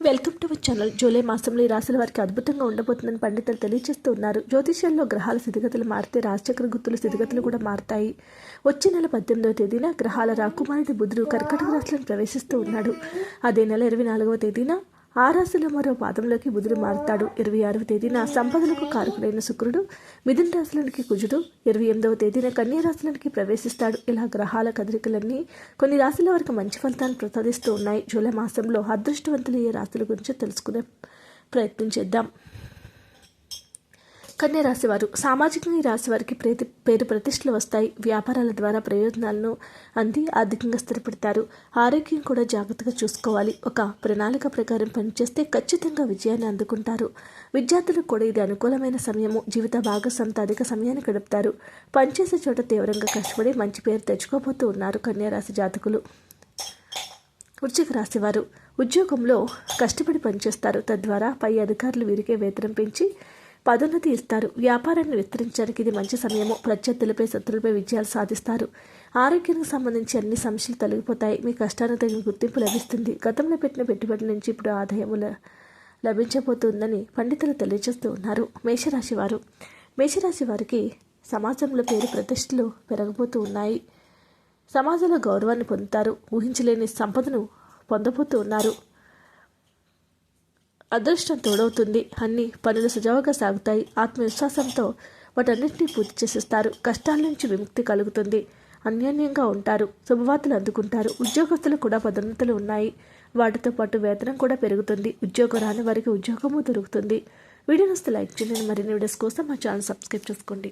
Welcome to our channel. July మాసంలో ఈ రాశుల వారికి అద్భుతంగా ఉండబోతుందని పండితులు తెలియజేస్తూ ఉన్నారు. జ్యోతిష్యాల్లో గ్రహాల స్థితిగతులు మారితే రాజచక్ర గుర్తుల స్థితిగతులు కూడా మారుతాయి. వచ్చే నెల పద్దెనిమిదవ తేదీన గ్రహాల రాకుమారుడి బుధుడు కర్కటక రాశులను ప్రవేశిస్తూ ఉన్నాడు. అదే నెల ఇరవై నాలుగవ తేదీన ఆ రాశిలో మరో పాదంలోకి బుధుడు మారుతాడు. ఇరవై ఆరవ తేదీన సంపదలకు కారకుడైన శుక్రుడు మిథున రాశులకి కుజుడు ఇరవై ఎనిమిదవ తేదీన కన్యా రాశులకి ప్రవేశిస్తాడు. ఇలా గ్రహాల కదలికలన్నీ కొన్ని రాశుల వరకు మంచి ఫలితాన్ని ప్రసాదిస్తూ ఉన్నాయి. జూలై మాసంలో అదృష్టవంతులయ్యే రాశుల గురించి తెలుసుకునే ప్రయత్నం చేద్దాం. కన్యా రాశివారు సామాజికంగా ఈ రాశివారికి ప్రేతి పేరు ప్రతిష్టలు వస్తాయి. వ్యాపారాల ద్వారా ప్రయోజనాలను అంది ఆర్థికంగా స్థిరపడతారు. ఆరోగ్యం కూడా జాగ్రత్తగా చూసుకోవాలి. ఒక ప్రణాళిక ప్రకారం పనిచేస్తే ఖచ్చితంగా విజయాన్ని అందుకుంటారు. విద్యార్థులకు కూడా ఇది అనుకూలమైన సమయము. జీవిత భాగస్వామితో అధిక సమయాన్ని గడుపుతారు. పనిచేసే చోట తీవ్రంగా కష్టపడి మంచి పేరు తెచ్చుకోబోతూ ఉన్నారు కన్యారాశి జాతకులు. వృశ్చిక రాశివారు ఉద్యోగంలో కష్టపడి పనిచేస్తారు. తద్వారా పై అధికారులు వీరికే వేతనం పెంచి పదోన్నతి ఇస్తారు వ్యాపారాన్ని విస్తరించడానికి ఇది మంచి సమయము. ప్రత్యర్థులపై శత్రులపై విజయాలు సాధిస్తారు. ఆరోగ్యానికి సంబంధించి అన్ని సమస్యలు తొలగిపోతాయి. మీ కష్టానికి తగిన గుర్తింపు లభిస్తుంది. గతంలో పెట్టిన పెట్టుబడుల నుంచి ఇప్పుడు ఆదాయము లభించబోతుందని పండితులు తెలియజేస్తూ ఉన్నారు. మేషరాశి వారు. మేషరాశి వారికి సమాజంలో పేరు ప్రతిష్టలు పెరగబోతూ ఉన్నాయి. సమాజంలో గౌరవాన్ని పొందుతారు. ఊహించలేని సంపదను పొందబోతూ ఉన్నారు. అదృష్టం తోడవుతుంది. అన్ని పనులు సజావుగా సాగుతాయి. ఆత్మవిశ్వాసంతో వాటన్నింటినీ పూర్తి చేసేస్తారు. కష్టాల నుంచి విముక్తి కలుగుతుంది. అన్యోన్యంగా ఉంటారు. శుభవార్తలు అందుకుంటారు. ఉద్యోగస్తులు కూడా పదోన్నతులు ఉన్నాయి. వాటితో పాటు వేతనం కూడా పెరుగుతుంది. ఉద్యోగం రాని వారికి ఉద్యోగము దొరుకుతుంది. వీడియో వస్తే లైక్ చేయండి. మరిన్ని వీడియోస్ కోసం మా ఛానల్ సబ్స్క్రైబ్ చేసుకోండి.